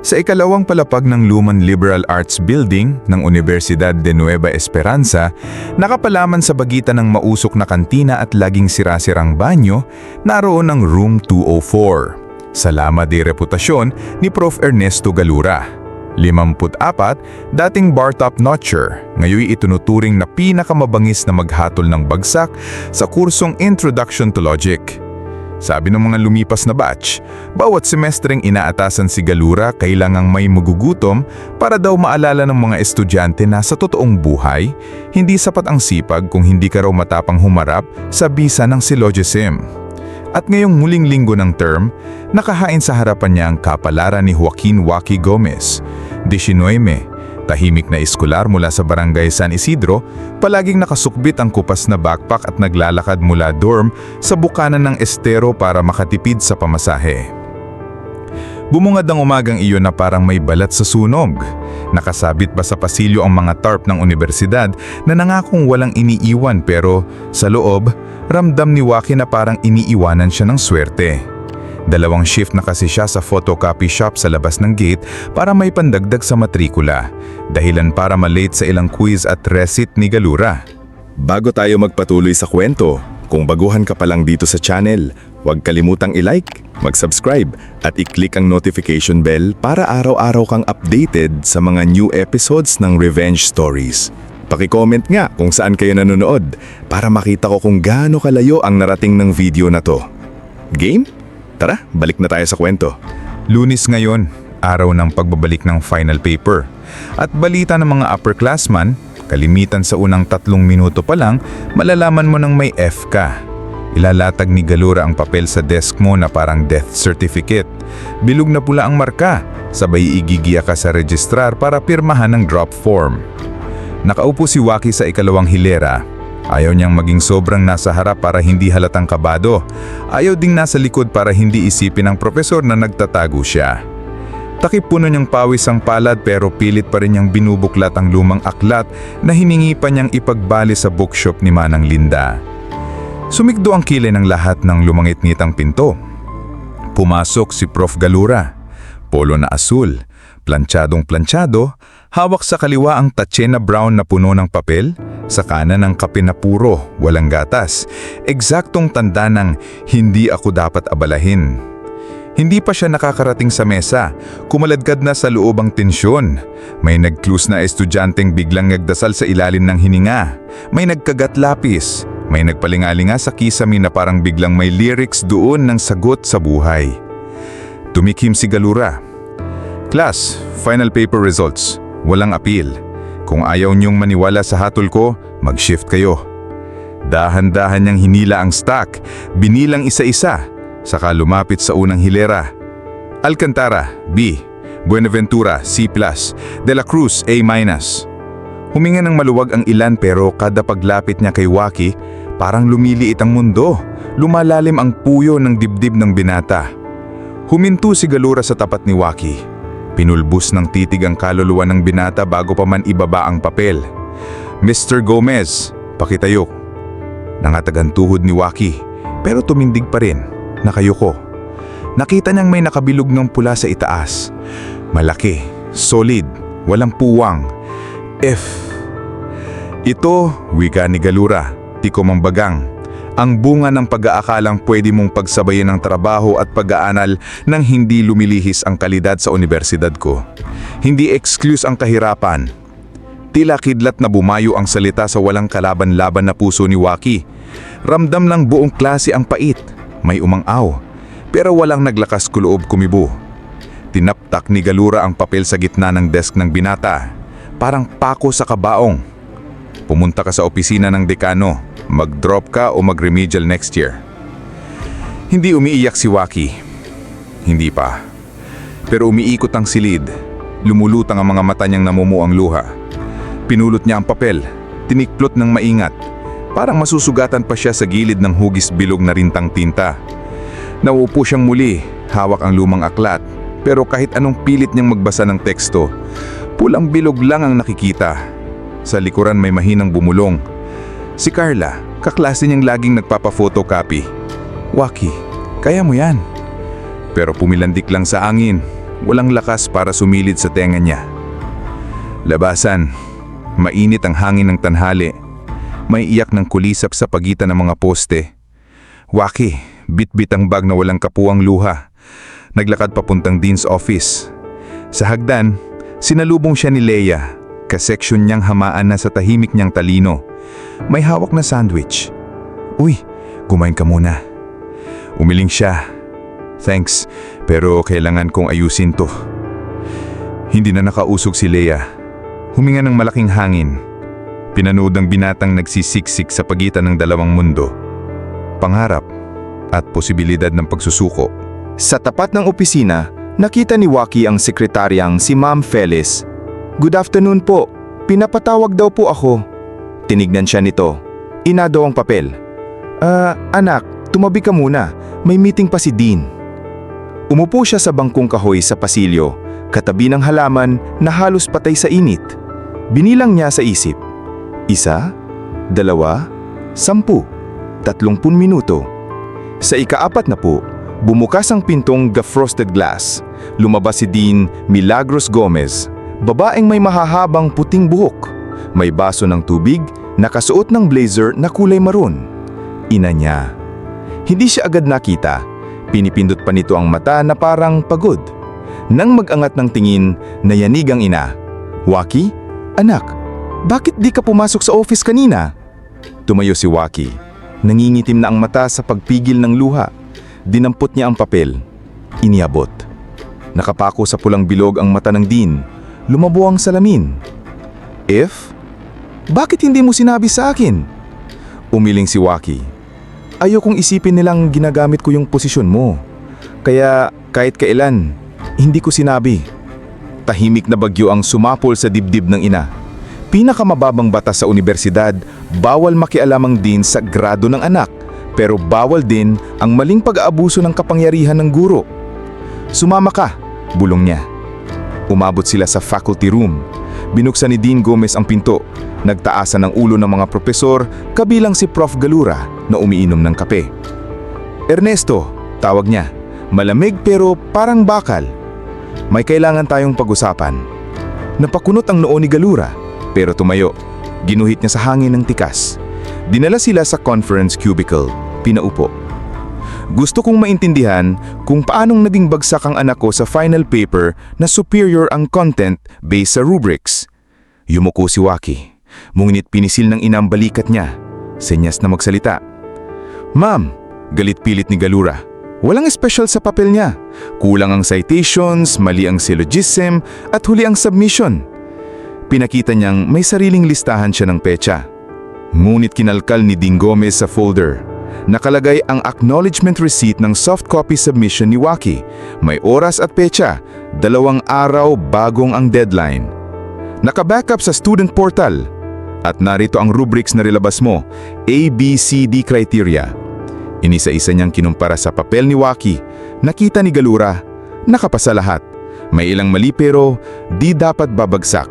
Sa ikalawang palapag ng Luman Liberal Arts Building ng Universidad de Nueva Esperanza, nakapalaman sa bagitan ng mausok na kantina at laging sirasirang banyo, naroon ang Room 204. Salama de reputasyon ni Prof. Ernesto Galura. 54, dating bar top notcher, ngayon itunuturing na pinakamabangis na maghatol ng bagsak sa kursong Introduction to Logic. Sabi ng mga lumipas na batch, bawat semestreng inaatasan si Galura kailangang may magugutom para daw maalala ng mga estudyante na sa totoong buhay, hindi sapat ang sipag kung hindi ka raw matapang humarap sa bisa ng syllogism. At ngayong huling linggo ng term, nakahain sa harapan niya ang kapalaran ni Joaquin Waki Gomez, 19, tahimik na eskular mula sa barangay San Isidro, palaging nakasukbit ang kupas na backpack at naglalakad mula dorm sa bukanan ng estero para makatipid sa pamasahe. Bumungad ang umagang iyon na parang may balat sa sunog. Nakasabit pa sa pasilyo ang mga tarp ng universidad na nangakong walang iniiwan pero sa loob, ramdam ni Waki na parang iniiwanan siya ng swerte. Dalawang shift na kasi siya sa photocopy shop sa labas ng gate para may pandagdag sa matrikula. Dahilan para malate sa ilang quiz at recit ni Galura. Bago tayo magpatuloy sa kwento, kung baguhan ka pa lang dito sa channel, huwag kalimutang i-like, mag-subscribe at i-click ang notification bell para araw-araw kang updated sa mga new episodes ng Revenge Stories. Paki-comment nga kung saan kayo nanonood para makita ko kung gaano kalayo ang narating ng video na to. Game? Tara, balik na tayo sa kwento. Lunis ngayon, araw ng pagbabalik ng final paper. At balita ng mga upperclassman, kalimitan sa unang tatlong minuto pa lang, malalaman mo nang may F ka. Ilalatag ni Galura ang papel sa desk mo na parang death certificate. Bilog na pula ang marka, sabay igigiya ka sa registrar para pirmahan ng drop form. Nakaupo si Waki sa ikalawang hilera. Ayaw niyang maging sobrang nasa harap para hindi halatang kabado. Ayaw ding nasa likod para hindi isipin ng profesor na nagtatago siya. Takip puno niyang pawis ang palad pero pilit pa rin niyang binubuklat ang lumang aklat na hiningi pa niyang ipagbali sa bookshop ni Manang Linda. Sumigdo ang kilay ng lahat ng lumangit-ngitang pinto. Pumasok si Prof. Galura. Polo na asul, planchadong planchado, hawak sa kaliwa ang tatse na brown na puno ng papel, sa kanan ang kape na puro, walang gatas. Eksaktong tanda ng hindi ako dapat abalahin. Hindi pa siya nakakarating sa mesa, kumaladkad na sa loob ang tensyon. May nag-clues na estudyanteng biglang nagdasal sa ilalim ng hininga. May nagkagat lapis. May nagpalingalinga sa kisame na parang biglang may lyrics doon ng sagot sa buhay. Tumikim si Galura. Class, final paper results. Walang appeal. Kung ayaw niyong maniwala sa hatol ko, mag-shift kayo. Dahan-dahan niyang hinila ang stack, binilang isa-isa, saka lumapit sa unang hilera. Alcantara, B. Buenaventura, C+. De la Cruz, A-. Huminga ng maluwag ang ilan pero kada paglapit niya kay Waki, parang lumiliit ang mundo. Lumalalim ang puyo ng dibdib ng binata. Huminto si Galura sa tapat ni Waki. Pinulbus ng titig ang kaluluwa ng binata bago pa man ibaba ang papel. Mr. Gomez, pakitayo. Nangatagan tuhod ni Waki, pero tumindig pa rin, nakayuko. Nakita niyang may nakabilog ng pula sa itaas. Malaki, solid, walang puwang. F. Ito, wika ni Galura, tikom ang bagang. Ang bunga ng pag-aakalang pwede mong pagsabayin ng trabaho at pag-aanal nang hindi lumilihis ang kalidad sa universidad ko. Hindi excuse ang kahirapan. Tila kidlat na bumayo ang salita sa walang kalaban-laban na puso ni Waki. Ramdam ng buong klase ang pait. May umang-aw. Pero walang naglakas kuloob kumibo. Tinaptak ni Galura ang papel sa gitna ng desk ng binata. Parang pako sa kabaong. Pumunta ka sa opisina ng dekano. Mag-drop ka o mag-remedial next year. Hindi umiiyak si Waki. Hindi pa. Pero umiikot ang silid. Lumulutang ang mga mata niyang namumuo ang luha. Pinulot niya ang papel. Tinikplot ng maingat. Parang masusugatan pa siya sa gilid ng hugis bilog na rintang tinta. Nauupo siyang muli, hawak ang lumang aklat. Pero kahit anong pilit niyang magbasa ng teksto, pulang bilog lang ang nakikita. Sa likuran may mahinang bumulong. Si Carla, kaklase niyang laging nagpapa-photocopy. Waki, kaya mo yan. Pero pumilandik lang sa angin. walang lakas para sumilid sa tenga niya. Labasan, mainit ang hangin ng tanhali. May iyak ng kulisap sa pagitan ng mga poste. Waki, bit-bit ang bag na walang kapuang luha. Naglakad papuntang Dean's office. Sa hagdan, sinalubong siya ni Leia, kaseksyon niyang hamaan na sa tahimik niyang talino. May hawak na sandwich. Uy, kumain ka muna. Umiling siya. Thanks, pero kailangan kong ayusin to. Hindi na nakausog si Leia. Huminga ng malaking hangin. Pinanood ang binatang nagsisiksik sa pagitan ng dalawang mundo. Pangarap at posibilidad ng pagsusuko. Sa tapat ng opisina, nakita ni Waki ang sekretaryang si Ma'am Felis. Good afternoon po. Pinapatawag daw po ako. Tinignan siya nito. Ina ang papel. Ah, anak, tumabi ka muna. May meeting pa si Dean. Umupo siya sa bangkong kahoy sa pasilyo, katabi ng halaman na halos patay sa init. Binilang niya sa isip. Isa, dalawa, sampu, tatlumpun minuto. Sa ikaapat na po, bumukas ang pintong ga-frosted glass. Lumabas si Dean Milagros Gomez, babaeng may mahahabang puting buhok. May baso ng tubig, nakasuot ng blazer na kulay maroon. Ina niya. Hindi siya agad nakita. Pinipindot pa nito ang mata na parang pagod. Nang mag-angat ng tingin, nayanig ang ina. Waki, anak, bakit di ka pumasok sa office kanina? Tumayo si Waki. Nangingitim na ang mata sa pagpigil ng luha. Dinampot niya ang papel. Iniabot. Nakapako sa pulang bilog ang mata ng Dean. Lumabo ang salamin. If? Bakit hindi mo sinabi sa akin? Umiling si Waki. Ayokong isipin nilang ginagamit ko yung posisyon mo. Kaya kahit kailan, hindi ko sinabi. Tahimik na bagyo ang sumapol sa dibdib ng ina. Pinakamababang batas sa universidad, bawal makialamang din sa grado ng anak, pero bawal din ang maling pag-aabuso ng kapangyarihan ng guro. Sumama ka, bulong niya. Umabot sila sa faculty room. Binuksan ni Dean Gomez ang pinto. Nagtaasan ng ulo ng mga propesor, kabilang si Prof. Galura na umiinom ng kape. Ernesto, tawag niya. Malamig pero parang bakal. May kailangan tayong pag-usapan. Napakunot ang noo ni Galura, pero tumayo. Ginuhit niya sa hangin ng tikas. Dinala sila sa conference cubicle. Pinaupo. Gusto kong maintindihan kung paanong naging bagsak ang anak ko sa final paper na superior ang content based sa rubrics. Yumuko si Waki. Munginit pinisil ng inang balikat niya. Senyas na magsalita. Ma'am, galit pilit ni Galura. Walang special sa papel niya. Kulang ang citations, mali ang syllogism, at huli ang submission. Pinakita niyang may sariling listahan siya ng pecha. Ngunit kinalkal ni Ding Gomez sa folder. Nakalagay ang acknowledgement receipt ng soft copy submission ni Waki. May oras at pecha, dalawang araw bagong ang deadline. Naka-backup sa student portal. At narito ang rubrics na rilabas mo, A, B, C, D criteria. Inisa-isa niyang kinumpara sa papel ni Waki. Nakita ni Galura, nakapasa lahat. May ilang mali pero di dapat babagsak.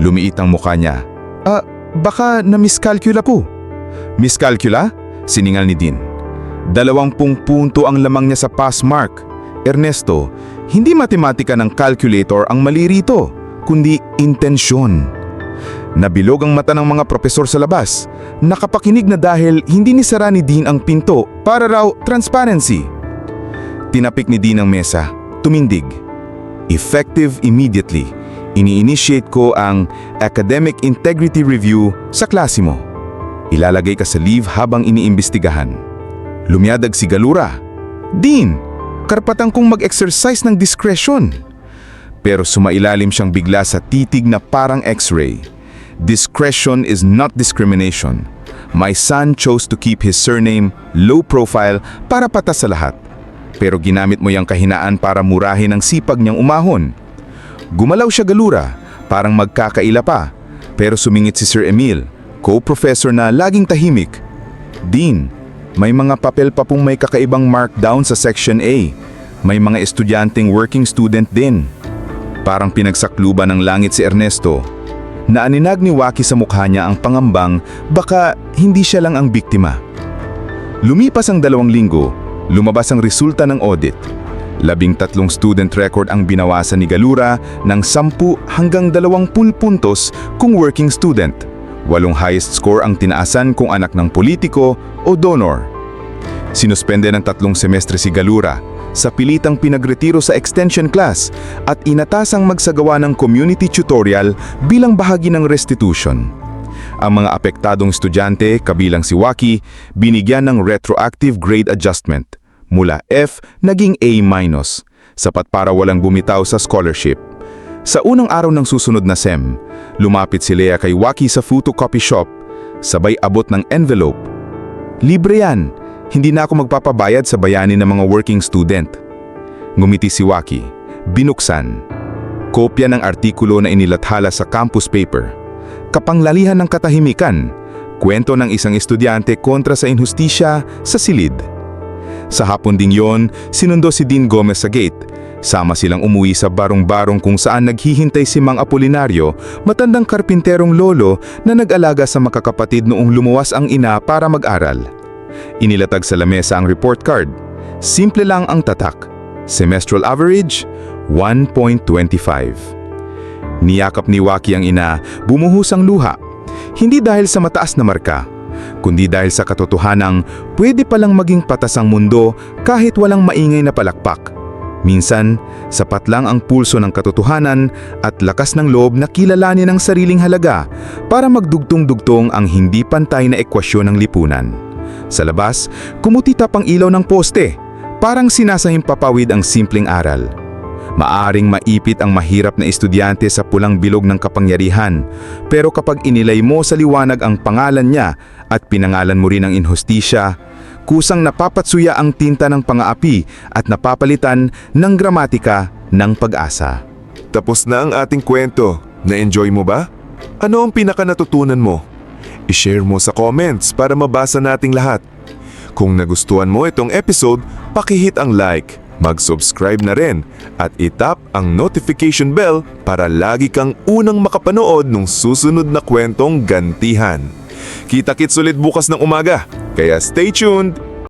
Lumiit ang mukha niya. Ah, baka na-miscalcula po. Miscalcula? Siningal ni Dean. Dalawampung punto ang lamang niya sa pass mark. Ernesto, hindi matematika ng calculator ang mali rito, kundi intensyon. Nabilog ang mata ng mga propesor sa labas. Nakapakinig na dahil hindi ni Sara ni Dean ang pinto para raw transparency. Tinapik ni Dean ang mesa. Tumindig. Effective immediately. Ini-initiate ko ang Academic Integrity Review sa klase mo. Ilalagay ka sa leave habang iniimbestigahan. Lumiadag si Galura. Dean, karapatan kong mag-exercise ng discretion. Pero sumailalim siyang bigla sa titig na parang x-ray. Discretion is not discrimination. My son chose to keep his surname low profile para patas sa lahat. Pero ginamit mo yung kahinaan para murahin ang sipag niyang umahon. Gumalaw siya galura, parang magkakaila pa. Pero sumingit si Sir Emil, co-professor na laging tahimik. Dean, may mga papel pa pong may kakaibang markdown sa Section A. May mga estudyanteng working student din. Parang pinagsakluban ng langit si Ernesto. Naaninag ni Waki sa mukha niya ang pangambang baka hindi siya lang ang biktima. Lumipas ang dalawang linggo, lumabas ang resulta ng audit. Labing tatlong student record ang binawasan ni Galura ng 10 hanggang 20 puntos kung working student. Walong highest score ang tinaasan kung anak ng politiko o donor. Sinuspende ng tatlong semestre si Galura sa pilitang pinagretiro sa extension class at inatasang magsagawa ng community tutorial bilang bahagi ng restitution. Ang mga apektadong estudyante, kabilang si Waki, binigyan ng retroactive grade adjustment mula F naging A-, sapat para walang bumitaw sa scholarship. Sa unang araw ng susunod na SEM, lumapit si Lea kay Waki sa photocopy shop, sabay abot ng envelope. Libre yan, hindi na ako magpapabayad sa bayani ng mga working student. Ngumiti si Waki, binuksan. Kopya ng artikulo na inilathala sa campus paper. Kapanglalihan ng katahimikan, kwento ng isang estudyante kontra sa inhustisya sa silid. Sa hapon ding yon, sinundo si Dean Gomez sa gate. Sama silang umuwi sa barong-barong kung saan naghihintay si Mang Apolinario, matandang karpinterong lolo na nag-alaga sa makakapatid noong lumuwas ang ina para mag-aral. Inilatag sa lamesa ang report card. Simple lang ang tatak. Semestral average, 1.25. Niyakap ni Waki ang ina, bumuhos ang luha. Hindi dahil sa mataas na marka, kundi dahil sa katotohanang pwede palang maging patas ang mundo kahit walang maingay na palakpak. Minsan, sapat lang ang pulso ng katotohanan at lakas ng loob na kilalanin ang sariling halaga para magdugtong-dugtong ang hindi pantay na ekwasyon ng lipunan. Sa labas, kumutitap ang ilaw ng poste, parang sinasahim papawid ang simpleng aral. Maaring maipit ang mahirap na estudyante sa pulang bilog ng kapangyarihan, pero kapag inilay mo sa liwanag ang pangalan niya at pinangalan mo rin ang inhustisya, kusang napapatsuya ang tinta ng pangaapi at napapalitan ng gramatika ng pag-asa. Tapos na ang ating kwento. Na-enjoy mo ba? Ano ang pinaka natutunan mo? I-share mo sa comments para mabasa nating lahat. Kung nagustuhan mo itong episode, pakihit ang like, mag-subscribe na rin at itap ang notification bell para lagi kang unang makapanood ng susunod na kwentong gantihan. Kita-kits ulit bukas ng umaga, kaya stay tuned!